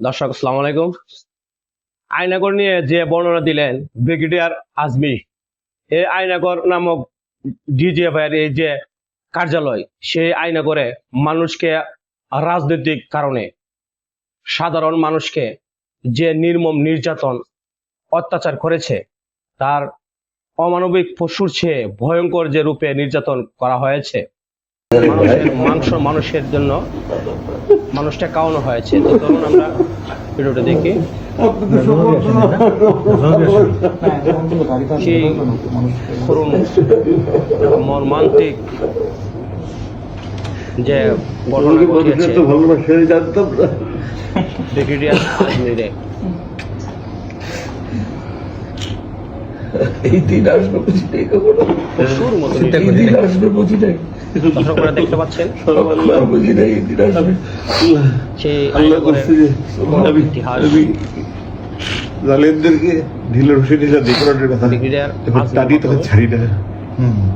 দর্শক, আসসালামু আলাইকুম। আয়নাগর নিয়ে যে বর্ণনা দিলেন, ব্রিগেডিয়ার আজমি, এই আয়নাগর নামক ডিজিএফআইয়ের এই যে কার্যালয়, সেই আয়নাগরে মানুষকে রাজনৈতিক কারণে সাধারণ মানুষকে যে নির্মম নির্যাতন, অত্যাচার করেছে, তার অমানবিক পশুর চেয়ে ভয়ঙ্কর যে রূপে নির্যাতন করা হয়েছে মাংস মানুষের জন্য মানুষটা কাউনো হয়েছে। তো ধরুন আমরা ভিডিওটা দেখি। সেই মর্মান্তিক যে ঘটনা ঘটিয়েছে। ব্রিগেডিয়ার আজমিরে এই দিন আসবে বুঝিটাই কখনো পশুর মতো এই দিন আসবে বুঝিটাই দর্শকরা দেখতে পাচ্ছেন। আল্লাহ বুঝিটাই এই দিন আসবে সেই আল্লাহ করছে যে আমি ইতিহাস। আমি জালেমদেরকে ঢিলে রসে ঢিলে কথা। ব্রিগেডিয়ার তখন তখন ছাড়ি না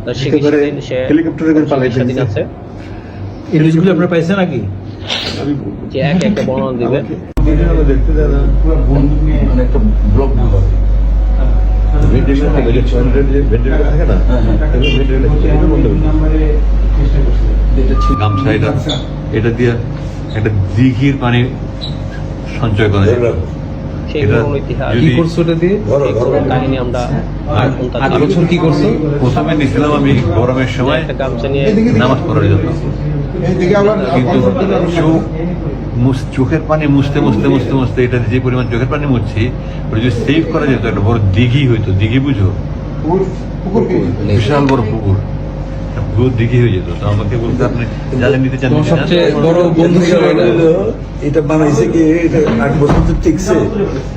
তার একেবারে চিকিৎসাধীন সে হেলিকপ্টারে করে পালাই আছে এই নিউজগুলো আপনারা পাইছেন নাকি? আমি যে একে একে বর্ণনা দিবে আমাকে দেখতে মানে একটা ব্লক ভেন্টিলেশন থাকে যে ভেন্টিলেশন থাকে না? ভেন্টিলেশন বন্ধ গামছা এটা এটা দিয়ে একটা দিঘির পানি সঞ্চয় করা যায়। সেই এটা করুণ ইতিহাস। যদি- কি করছ ওটা দিয়ে? কাহিনী আমরা আট বছর কি করছ? প্রথমে আমি গরমের সময় একটা গামছা নিয়ে নামাজ পড়ার জন্য। কিন্তু চোখের পানি মুছতে মুছতে মুছতে মুছতে এটা যে পরিমাণ চোখের পানি মুছছি ওটা যদি সেভ করা যেত একটা বড় দিঘি হইতো দিঘি বুঝো? বিশাল বড় পুকুর। পুরো দিঘি হয়ে যেত। তো আমাকে বলতে আপনি যাদের নিতে চান তোমার নিতে চান। সবচেয়ে বড় বন্ধু এটা। এটা বানাইছে কি আট বছর তো টিকছে।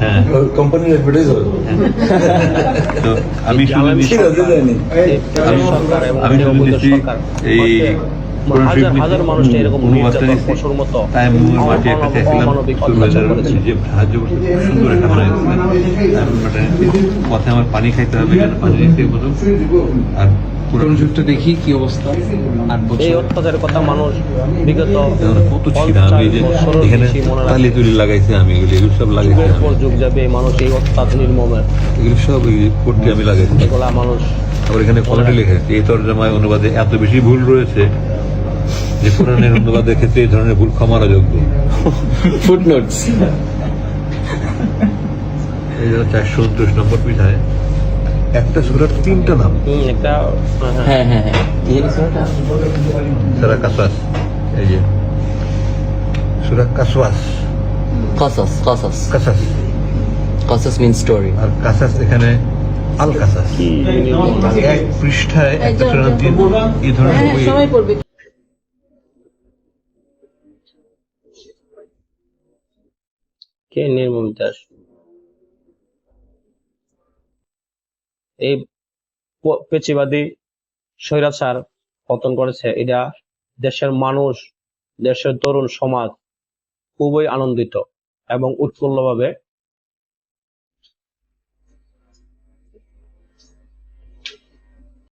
হ্যাঁ। কোম্পানির অ্যাডভার্টাইজ হবে তো আমি জানি। এই আমি হাজার নিচ্ছি, এরকম অনুবাদটা নির্যাতন নিচ্ছি। পশুর মতো আমি মাটি একটা চাইছিলাম অমানবিক অত্যাচার করেছে। যে সাহায্য করতে খুব সুন্দর একটা বানাইছে আমি ওটা নিচ্ছি। পথে আমার পানি খাইতে হবে পানি নিতে বলুন আর পুরো যুগটা দেখি কি অবস্থা। আট এই অত্যাচারের কথা মানুষ বিগত কত ছিল আমি যে এখানে তালি তুলি লাগাইছি আমি এগুলো সব লাগাইছি যুগের পর যুগ যাবে এই মানুষ এই অত্যাচার নির্মমের এগুলো সব ওই কোটটি আমি লাগাইছি। এগুলা মানুষ আবার এখানে কোয়ালিটি লেখা আছে এই তর্জমায় অনুবাদে এত বেশি ভুল রয়েছে। যে কোরআনের অনুবাদের ক্ষেত্রে এই ধরনের ভুল ক্ষমার যোগ্য ফুটনোটস এই জন্য চারশো উনত্রিশ নম্বর পিঠায়। একটা সুরার তিনটা নাম। একটা হ্যাঁ, হ্যাঁ। হ্যাঁ সুরা কাসাস এই যে। সুরা কাসওয়াস। Qasas, qasas. কাসাস। Qasas means story. আর কাসাস এখানে আল কাসাস এক পৃষ্ঠায় একটা তিন এই ধরনের বই কে নির্মম দাস? এই পেচিবাদী স্বৈরাচার পতন করেছে। এটা দেশের মানুষ, দেশের তরুণ সমাজ খুবই আনন্দিত এবং উৎফুল্লভাবে